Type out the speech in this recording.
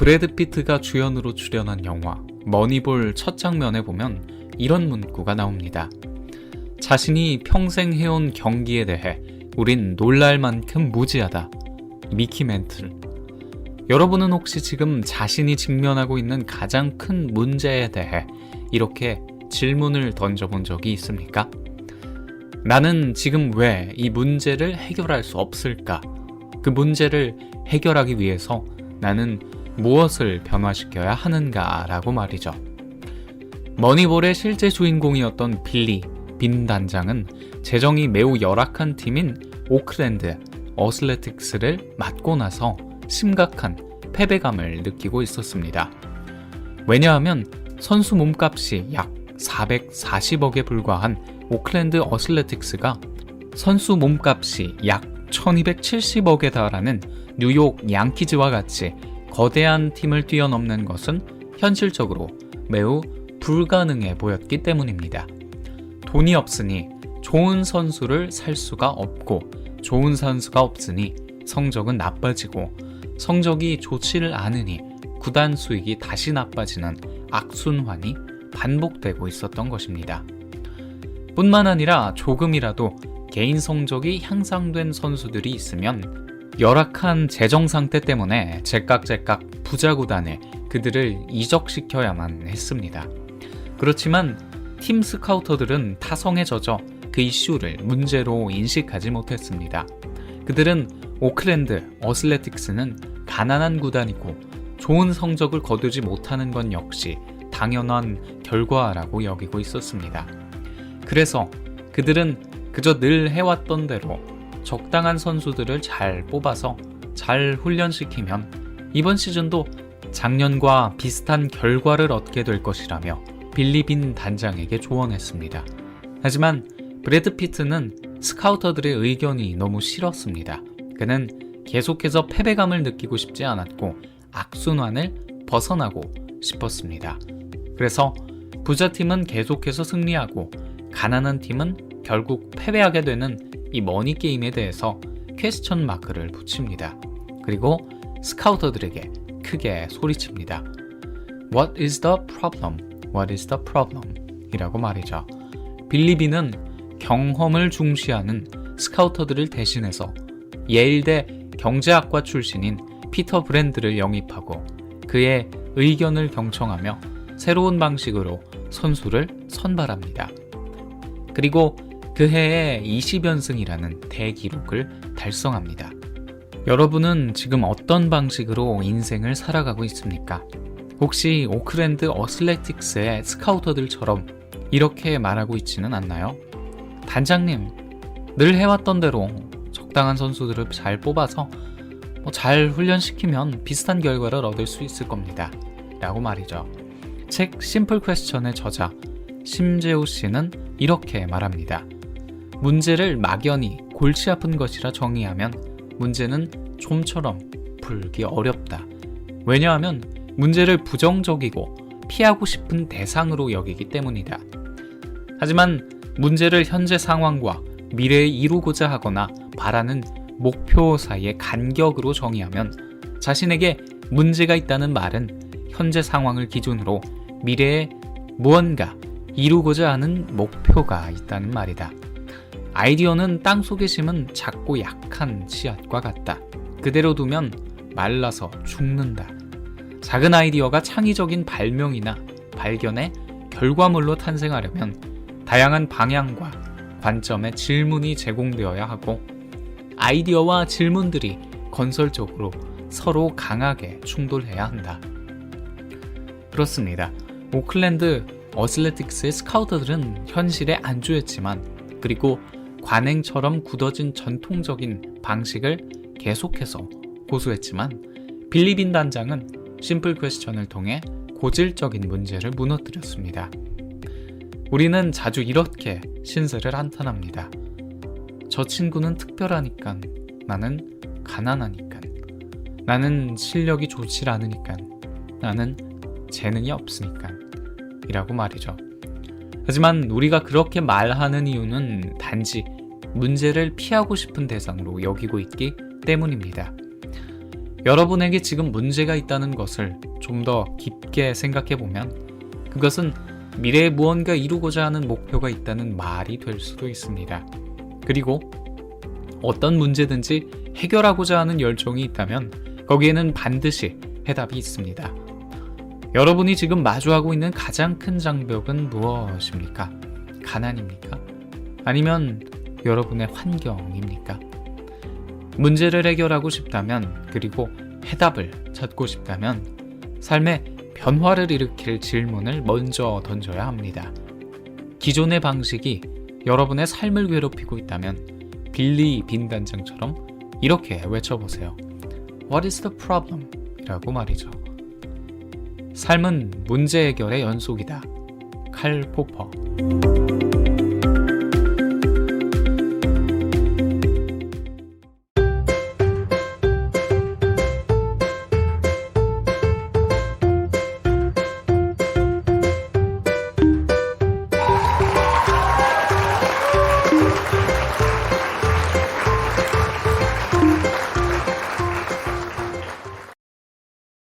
브래드 피트가 주연으로 출연한 영화 머니볼 첫 장면에 보면 이런 문구가 나옵니다. 자신이 평생 해온 경기에 대해 우린 놀랄 만큼 무지하다. 미키 멘틀. 여러분은 혹시 지금 자신이 직면하고 있는 가장 큰 문제에 대해 이렇게 질문을 던져본 적이 있습니까? 나는 지금 왜 이 문제를 해결할 수 없을까? 그 문제를 해결하기 위해서 나는 무엇을 변화시켜야 하는가? 라고 말이죠. 머니볼의 실제 주인공이었던 빌리, 빈 단장은 재정이 매우 열악한 팀인 오클랜드 어슬레틱스를 맡고 나서 심각한 패배감을 느끼고 있었습니다. 왜냐하면 선수 몸값이 약 440억에 불과한 오클랜드 어슬레틱스가 선수 몸값이 약 1270억에 달하는 뉴욕 양키즈와 같이 거대한 팀을 뛰어넘는 것은 현실적으로 매우 불가능해 보였기 때문입니다. 돈이 없으니 좋은 선수를 살 수가 없고 좋은 선수가 없으니 성적은 나빠지고 성적이 좋지를 않으니 구단 수익이 다시 나빠지는 악순환이 반복되고 있었던 것입니다. 뿐만 아니라 조금이라도 개인 성적이 향상된 선수들이 있으면 열악한 재정 상태 때문에 제깍제깍 부자 구단에 그들을 이적시켜야만 했습니다. 그렇지만 팀 스카우터들은 타성에 젖어 그 이슈를 문제로 인식하지 못했습니다. 그들은 오클랜드 어슬레틱스는 가난한 구단이고 좋은 성적을 거두지 못하는 건 역시 당연한 결과라고 여기고 있었습니다. 그래서 그들은 그저 늘 해왔던 대로 적당한 선수들을 잘 뽑아서 잘 훈련시키면 이번 시즌도 작년과 비슷한 결과를 얻게 될 것이라며 빌리빈 단장에게 조언했습니다. 하지만 브래드 피트는 스카우터들의 의견이 너무 싫었습니다. 그는 계속해서 패배감을 느끼고 싶지 않았고 악순환을 벗어나고 싶었습니다. 그래서 부자팀은 계속해서 승리하고 가난한 팀은 결국 패배하게 되는 이 머니 게임에 대해서 퀘스천 마크를 붙입니다. 그리고 스카우터들에게 크게 소리칩니다. What is the problem? What is the problem? 이라고 말이죠. 빌리비는 경험을 중시하는 스카우터들을 대신해서 예일대 경제학과 출신인 피터 브랜드를 영입하고 그의 의견을 경청하며 새로운 방식으로 선수를 선발합니다. 그리고 그 해에 20연승이라는 대기록을 달성합니다. 여러분은 지금 어떤 방식으로 인생을 살아가고 있습니까? 혹시 오클랜드 어슬레틱스의 스카우터들처럼 이렇게 말하고 있지는 않나요? 단장님, 늘 해왔던 대로 적당한 선수들을 잘 뽑아서 뭐잘 훈련시키면 비슷한 결과를 얻을 수 있을 겁니다. 라고 말이죠. 책 심플 퀘스천의 저자 심재호 씨는 이렇게 말합니다. 문제를 막연히 골치 아픈 것이라 정의하면 문제는 좀처럼 풀기 어렵다. 왜냐하면 문제를 부정적이고 피하고 싶은 대상으로 여기기 때문이다. 하지만 문제를 현재 상황과 미래에 이루고자 하거나 바라는 목표 사이의 간격으로 정의하면 자신에게 문제가 있다는 말은 현재 상황을 기준으로 미래에 무언가 이루고자 하는 목표가 있다는 말이다. 아이디어는 땅 속에 심은 작고 약한 씨앗과 같다. 그대로 두면 말라서 죽는다. 작은 아이디어가 창의적인 발명이나 발견의 결과물로 탄생하려면 다양한 방향과 관점의 질문이 제공되어야 하고 아이디어와 질문들이 건설적으로 서로 강하게 충돌해야 한다. 그렇습니다. 오클랜드 어슬레틱스의 스카우터들은 현실에 안주했지만 그리고 관행처럼 굳어진 전통적인 방식을 계속해서 고수했지만 빌리빈 단장은 심플 퀘스천을 통해 고질적인 문제를 무너뜨렸습니다. 우리는 자주 이렇게 신세를 한탄합니다. 저 친구는 특별하니까 나는 가난하니까 나는 실력이 좋지 않으니까 나는 재능이 없으니까 이라고 말이죠. 하지만 우리가 그렇게 말하는 이유는 단지 문제를 피하고 싶은 대상으로 여기고 있기 때문입니다. 여러분에게 지금 문제가 있다는 것을 좀 더 깊게 생각해 보면 그것은 미래에 무언가 이루고자 하는 목표가 있다는 말이 될 수도 있습니다. 그리고 어떤 문제든지 해결하고자 하는 열정이 있다면 거기에는 반드시 해답이 있습니다. 여러분이 지금 마주하고 있는 가장 큰 장벽은 무엇입니까? 가난입니까? 아니면 여러분의 환경입니까? 문제를 해결하고 싶다면 그리고 해답을 찾고 싶다면 삶에 변화를 일으킬 질문을 먼저 던져야 합니다. 기존의 방식이 여러분의 삶을 괴롭히고 있다면 빌리 빈 단장처럼 이렇게 외쳐보세요. What is the problem? 이라고 말이죠. 삶은 문제 해결의 연속이다. 칼 포퍼.